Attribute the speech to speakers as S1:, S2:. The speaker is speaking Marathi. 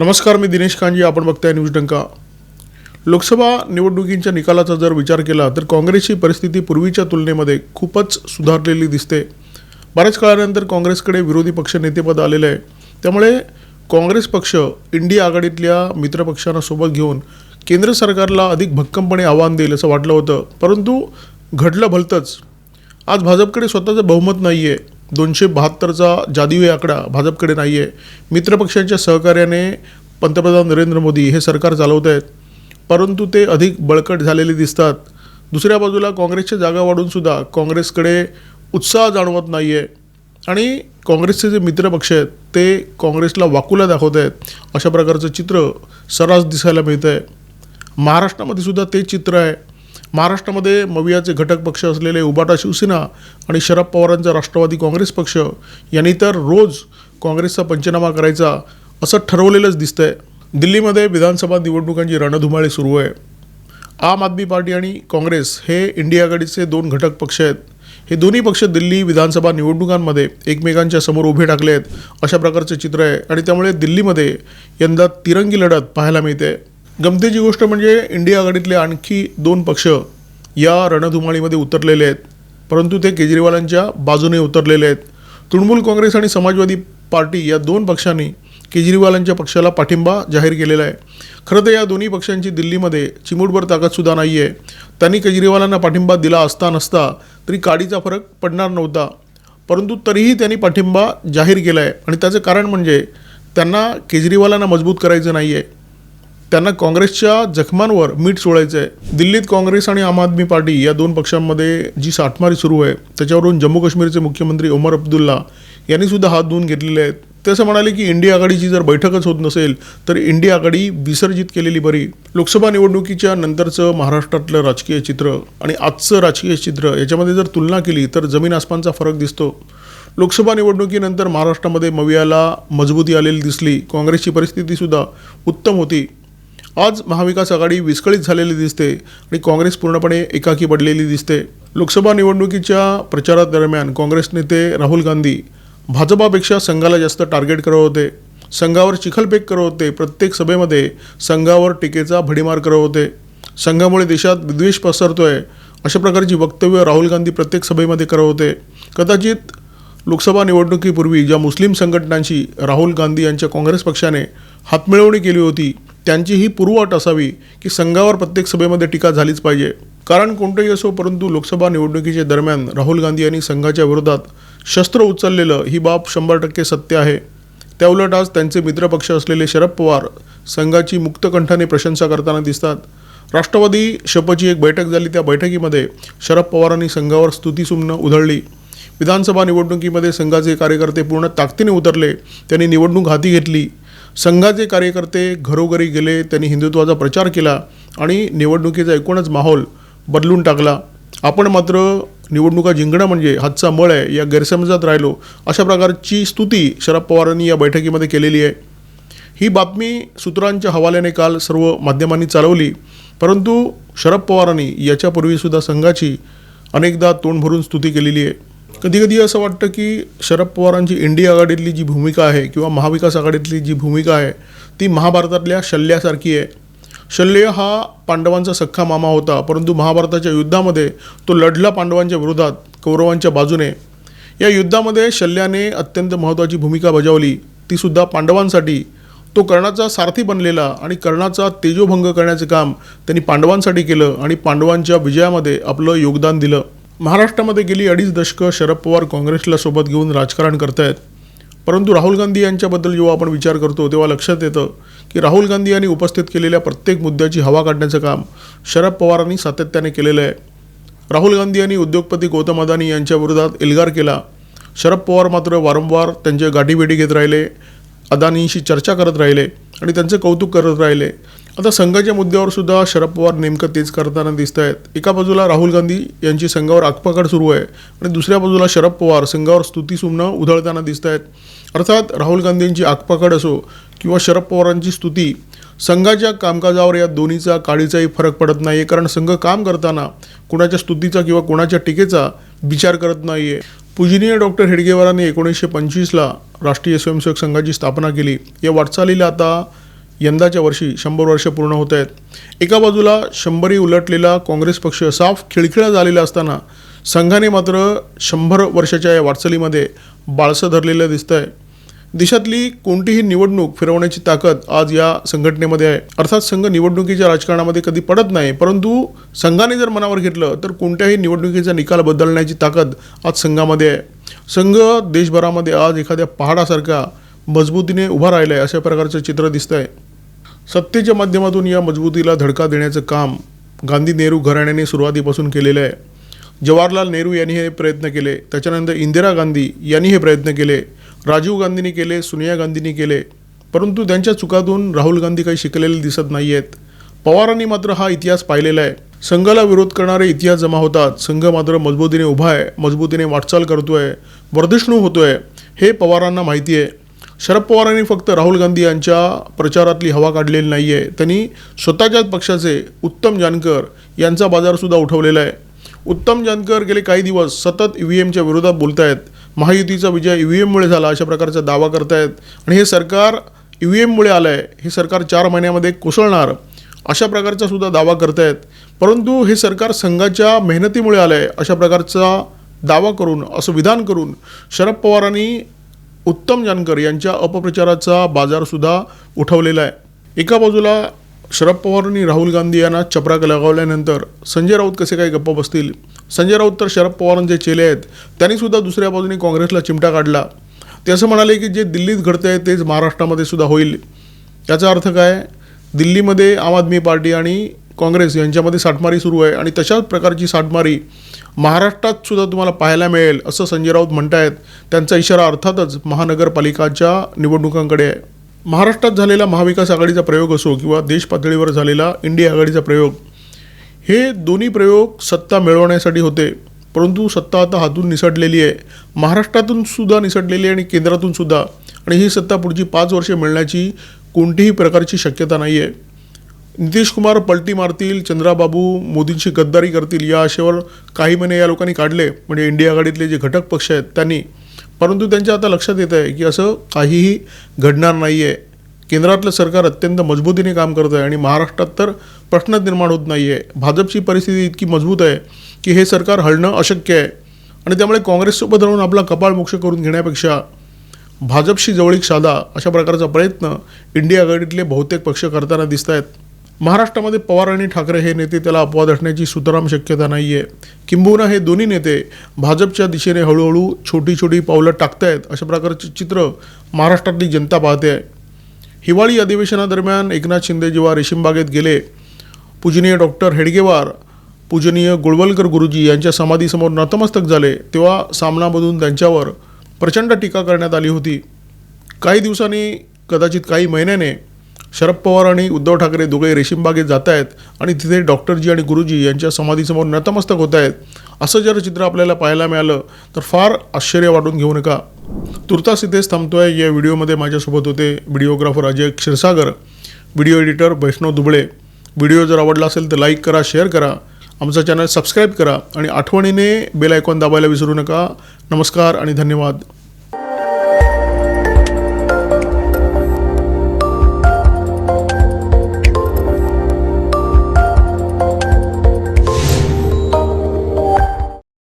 S1: नमस्कार मी दिनेश कांजी आपण बघताय न्यूज डंका. लोकसभा निवडणुकींच्या निकालाचा जर विचार केला तर काँग्रेसची परिस्थिती पूर्वीच्या तुलनेमध्ये खूपच सुधारलेली दिसते. बऱ्याच काळानंतर काँग्रेसकडे विरोधी पक्ष नेतेपद आलेलं आहे. त्यामुळे काँग्रेस पक्ष इंडिया आघाडीतल्या मित्रपक्षांना सोबत घेऊन केंद्र सरकारला अधिक भक्कमपणे आव्हान देईल असं वाटलं होतं. परंतु घडलं भलतंच. आज भाजपकडे स्वतःचं बहुमत नाही आहे दोनशे बहात्तरचा जादुई आकडा. भाजपकडे नाही आहे मित्रपक्षांच्या सहकार्याने पंतप्रधान नरेंद्र मोदी हे सरकार चालवत आहेत परंतु ते अधिक बळकट झालेले दिसतात. दुसऱ्या बाजूला काँग्रेसच्या जागा वाढूनसुद्धा काँग्रेसकडे उत्साह जाणवत नाही आहे आणि काँग्रेसचे जे मित्रपक्ष आहेत ते काँग्रेसला वाकुला दाखवत आहेत अशा प्रकारचं चित्र सर्रास दिसायला मिळतं आहे महाराष्ट्रामध्ये सुद्धा तेच चित्र आहे. महाराष्ट्रामध्ये मवियाचे घटक पक्ष असलेले उबाटा शिवसेना आणि शरद पवारांचा राष्ट्रवादी काँग्रेस पक्ष यांनी तर रोज काँग्रेसचा पंचनामा करायचा असं ठरवलेलंच दिसतंय. दिल्लीमध्ये विधानसभा निवडणुकांची रणधुमाळी सुरू आहे. आम आदमी पार्टी आणि काँग्रेस हे इंडिया आघाडीचे दोन घटक पक्ष आहेत. हे दोन्ही पक्ष दिल्ली विधानसभा निवडणुकांमध्ये एकमेकांच्या समोर उभे टाकले आहेत अशा प्रकारचे चित्र आहे आणि त्यामुळे दिल्लीमध्ये यंदा तिरंगी लढत पाहायला मिळते. गमतीची गोष्ट म्हणजे इंडिया आघाडीतले आणखी दोन पक्ष या रणधुमाळीमध्ये उतरलेले आहेत. परंतु ते केजरीवालांच्या बाजूने उतरलेले आहेत. तृणमूल काँग्रेस आणि समाजवादी पार्टी या दोन पक्षांनी केजरीवालांच्या पक्षाला पाठिंबा जाहीर केलेला आहे. खरं तर या दोन्ही पक्षांची दिल्लीमध्ये चिमूटभर ताकदसुद्धा नाही आहे त्यांनी केजरीवालांना पाठिंबा दिला असता नसता तरी काडीचा फरक पडणार नव्हता. परंतु तरीही त्यांनी पाठिंबा जाहीर केला आहे आणि त्याचं कारण म्हणजे त्यांना केजरीवालांना मजबूत करायचं नाही आहे त्यांना काँग्रेसच्या जखमांवर मीठ सोडायचं आहे दिल्लीत काँग्रेस आणि आम आदमी पार्टी या दोन पक्षांमध्ये जी साठमारी सुरू आहे त्याच्यावरून जम्मू काश्मीरचे मुख्यमंत्री ओमर अब्दुल्ला यांनी सुद्धा हात धुवून घेतलेले आहेत. ते असं म्हणाले की इंडिया आघाडीची जर बैठकच होत नसेल तर इंडिया आघाडी विसर्जित केलेली बरी. लोकसभा निवडणुकीच्या नंतरचं महाराष्ट्रातलं राजकीय चित्र आणि आजचं राजकीय चित्र याच्यामध्ये जर तुलना केली तर जमीन आसमानचा फरक दिसतो. लोकसभा निवडणुकीनंतर महाराष्ट्रामध्ये मवियाला मजबूती आलेली दिसली. काँग्रेसची परिस्थितीसुद्धा उत्तम होती. आज महाविकास आघाडी विस्कळीत झालेली दिसते आणि काँग्रेस पूर्णपणे एकाकी पडलेली दिसते. लोकसभा निवडणुकीच्या प्रचारादरम्यान काँग्रेस नेते राहुल गांधी भाजपापेक्षा संघाला जास्त टार्गेट करत होते. संघावर चिखलपेक करत होते. प्रत्येक सभेमध्ये संघावर टीकेचा भडीमार करत होते. संघामुळे देशात विद्वेष पसरतोय अशा प्रकारची वक्तव्य राहुल गांधी प्रत्येक सभेमध्ये करत होते. कदाचित लोकसभा निवडणुकीपूर्वी ज्या मुस्लिम संघटनांशी राहुल गांधी यांच्या काँग्रेस पक्षाने हातमिळवणी केली होती त्यांची ही पूर्वअट असावी की संघावर प्रत्येक सभेमध्ये टीका झालीच पाहिजे. कारण कोणतंही असो परंतु लोकसभा निवडणुकीच्या दरम्यान राहुल गांधी यांनी संघाच्या विरोधात शस्त्र उचललेलं ही बाब शंभर टक्के सत्य आहे. त्याउलट आज त्यांचे मित्रपक्ष असलेले शरद पवार संघाची मुक्तकंठाने प्रशंसा करताना दिसतात. राष्ट्रवादी शपची एक बैठक झाली त्या बैठकीमध्ये शरद पवारांनी संघावर स्तुतीसुमनं उधळली. विधानसभा निवडणुकीमध्ये संघाचे कार्यकर्ते पूर्ण ताकदीने उतरले त्यांनी निवडणूक हाती घेतली. संघाचे कार्यकर्ते घरोघरी गेले त्यांनी हिंदुत्वाचा प्रचार केला आणि निवडणुकीचा एकूणच माहोल बदलून टाकला. आपण मात्र निवडणुका जिंकणं म्हणजे हातचा मळ आहे या गैरसमजात राहिलो. अशा प्रकारची स्तुती शरद पवारांनी या बैठकीमध्ये केलेली आहे. ही बातमी सूत्रांच्या हवाल्याने काल सर्व माध्यमांनी चालवली परंतु शरद पवारांनी याच्यापूर्वीसुद्धा संघाची अनेकदा तोंड भरून स्तुती केलेली आहे. कधी कधी असं वाटतं की शरद पवारांची इंडिया आघाडीतली जी भूमिका आहे किंवा महाविकास आघाडीतली जी भूमिका आहे ती महाभारतातल्या शल्ल्यासारखी आहे. शल्य हा पांडवांचा सख्खा मामा होता परंतु महाभारताच्या युद्धामध्ये तो लढला पांडवांच्या विरोधात कौरवांच्या बाजूने. या युद्धामध्ये शल्याने अत्यंत महत्त्वाची भूमिका बजावली. तीसुद्धा पांडवांसाठी. तो कर्णाचा सारथी बनलेला आणि कर्णाचा तेजोभंग करण्याचे काम त्यांनी पांडवांसाठी केलं आणि पांडवांच्या विजयामध्ये आपलं योगदान दिलं. महाराष्ट्रामध्ये गेली अडीच दशकं शरद पवार काँग्रेसला सोबत घेऊन राजकारण करतायत. परंतु राहुल गांधी यांच्याबद्दल जेव्हा आपण विचार करतो तेव्हा लक्षात येतं की राहुल गांधी यांनी उपस्थित केलेल्या प्रत्येक मुद्द्याची हवा काढण्याचं काम शरद पवारांनी सातत्याने केलेलं आहे. राहुल गांधी यांनी उद्योगपती गौतम अदानी यांच्या विरोधात एल्गार केला. शरद पवार मात्र वारंवार त्यांच्या गाठीभेटी घेत राहिले अदानींशी चर्चा करत राहिले आणि त्यांचं कौतुक करत राहिले. आता संघाच्या मुद्द्यावर सुद्धा शरद पवार नेमकं तेच करताना दिसत आहेत एका बाजूला राहुल गांधी यांची संघावर आगपाकड सुरू आहे आणि दुसऱ्या बाजूला शरद पवार संघावर स्तुतीसुमनं उधळताना दिसत आहेत अर्थात राहुल गांधींची आगपाकड असो किंवा शरद पवारांची स्तुती संघाच्या कामकाजावर या दोन्हीचा काळीचाही फरक पडत नाही आहे कारण संघ काम करताना कुणाच्या स्तुतीचा किंवा कुणाच्या टीकेचा विचार करत नाही आहे पूजनीय डॉक्टर हेडगेवारांनी एकोणीसशे पंचवीसला राष्ट्रीय स्वयंसेवक संघाची स्थापना केली. या वाटचालीला आता यंदाच्या वर्षी शंभर वर्ष पूर्ण होत आहेत. एका बाजूला शंभरी उलटलेला काँग्रेस पक्ष साफ खिळखिळा झालेला असताना संघाने मात्र शंभर वर्षाच्या या वाटचालीमध्ये बाळसं धरलेलं दिसतं आहे देशातली कोणतीही निवडणूक फिरवण्याची ताकद आज या संघटनेमध्ये आहे. अर्थात संघ निवडणुकीच्या राजकारणामध्ये कधी पडत नाही परंतु संघाने जर मनावर घेतलं तर कोणत्याही निवडणुकीचा निकाल बदलण्याची ताकद आज संघामध्ये आहे. संघ देशभरामध्ये आज एखाद्या पहाडासारखा मजबूतीने उभा राहिला आहे अशा प्रकारचं चित्र दिसतं आहे सत्तेच्या माध्यमातून या मजबूतीला धडका देण्याचं काम गांधी नेहरू घराण्याने सुरुवातीपासून केलेलं आहे. जवाहरलाल नेहरू यांनी हे प्रयत्न केले त्याच्यानंतर इंदिरा गांधी यांनी हे प्रयत्न केले राजीव गांधींनी केले सोनिया गांधींनी केले. परंतु त्यांच्या चुकातून राहुल गांधी काही शिकलेले दिसत नाही आहेत पवारांनी मात्र हा इतिहास पाहिलेला आहे. संघाला विरोध करणारे इतिहास जमा होतात. संघ मात्र मजबूतीने उभा आहे मजबूतीने वाटचाल करतो आहे वर्धिष्णू आहे हे पवारांना माहिती आहे. शरद पवारांनी फक्त राहुल गांधी यांच्या प्रचारातली हवा काढलेली नाही आहे त्यांनी स्वतःच्याच पक्षाचे उत्तम जानकर यांचा बाजारसुद्धा उठवलेला आहे. उत्तम जानकर गेले काही दिवस सतत ई व्ही एमच्या विरोधात बोलत आहेत महायुतीचा विजय ई व्ही एममुळे झाला अशा प्रकारचा दावा करतायत. आणि हे सरकार ई व्ही एममुळे आलं आहे हे सरकार चार महिन्यामध्ये कोसळणार अशा प्रकारचा सुद्धा दावा करतायत. परंतु हे सरकार संघाच्या मेहनतीमुळे आलं आहे अशा प्रकारचा दावा करून असं विधान करून शरद पवारांनी उत्तम जानकर यांच्या अपप्रचाराचा बाजारसुद्धा उठवलेला आहे. एका बाजूला शरद पवारांनी राहुल गांधी यांना चपराक लगावल्यानंतर संजय राऊत कसे काय गप्प बसतील? संजय राऊत तर शरद पवारांचे चेले आहेत. त्यांनीसुद्धा दुसऱ्या बाजूने काँग्रेसला चिमटा काढला. ते असं म्हणाले की जे दिल्लीत घडतं आहे तेच महाराष्ट्रामध्ये सुद्धा होईल. याचा अर्थ काय? दिल्लीमध्ये आम आदमी पार्टी आणि काँग्रेस यांच्यामध्ये साठमारी सुरू आहे आणि तशाच प्रकारची साठमारी महाराष्ट्रात सुद्धा तुम्हाला पाहायला मिळेल असं संजय राऊत म्हणतायत. त्यांचा इशारा अर्थातच महानगरपालिकाच्या निवडणुकांकडे आहे. महाराष्ट्रात झालेला महाविकास आघाडीचा प्रयोग असो किंवा देश पातळीवर झालेला इंडिया आघाडीचा प्रयोग हे दोन्ही प्रयोग सत्ता मिळवण्यासाठी होते. परंतु सत्ता आता हातून निसटलेली आहे. महाराष्ट्रातून सुद्धा निसटलेली आहे आणि केंद्रातून सुद्धा. आणि ही सत्ता पुढची पाच वर्षे मिळण्याची कोणतीही प्रकारची शक्यता नाही आहे नितीश कुमार पलटी मारतील चंद्राबाबू मोदींची गद्दारी करतील या आशेवर काही महिने या लोकांनी काढले. म्हणजे इंडिया आघाडीतले जे घटक पक्ष आहेत त्यांनी. परंतु त्यांच्या आता लक्षात येत आहे की असं काहीही घडणार नाही आहे केंद्रातलं सरकार अत्यंत मजबूतीने काम करत आहे आणि महाराष्ट्रात तर प्रश्नच निर्माण होत नाही आहे भाजपची परिस्थिती इतकी मजबूत आहे की हे सरकार हलणं अशक्य आहे. आणि त्यामुळे काँग्रेससोबत राहून आपला कपाळ मोक्ष करून घेण्यापेक्षा भाजपशी जवळीक साधा अशा प्रकारचा प्रयत्न इंडिया आघाडीतले बहुतेक पक्ष करताना दिसत आहेत महाराष्ट्रामध्ये पवार आणि ठाकरे हे नेते त्याला अपवाद असण्याची सुतराम शक्यता नाही आहे किंबहुना हे दोन्ही नेते भाजपच्या दिशेने हळूहळू छोटी छोटी पावलं टाकतायत अशा प्रकारचे चित्र महाराष्ट्रातली जनता पाहते आहे. हिवाळी अधिवेशनादरम्यान एकनाथ शिंदे जेव्हा रेशीमबागेत गेले पूजनीय डॉक्टर हेडगेवार पूजनीय गोळवलकर गुरुजी यांच्या समाधीसमोर नतमस्तक झाले तेव्हा सामनामधून त्यांच्यावर प्रचंड टीका करण्यात आली होती. काही दिवसांनी कदाचित काही महिन्याने शरद पवार आणि उद्धव ठाकरे दोघे रेशीमबागेत जात आहेत आणि तिथे डॉक्टरजी आणि गुरुजी यांच्या समाधीसमोर नतमस्तक होत आहेत. असं जर चित्र आपल्याला पाहायला मिळालं तर फार आश्चर्य वाटून घेऊ नका. तुर्तास इथेच थांबतोय. या व्हिडिओमध्ये माझ्यासोबत होते videographer Ajay Kshirsagar video editor Vaishnav Duble. Video जर आवडला असेल तर लाईक करा शेअर करा. आमचा चॅनल सबस्क्राईब करा आणि आठवणीने बेल आयकॉन दाबायला विसरू नका. नमस्कार आणि धन्यवाद.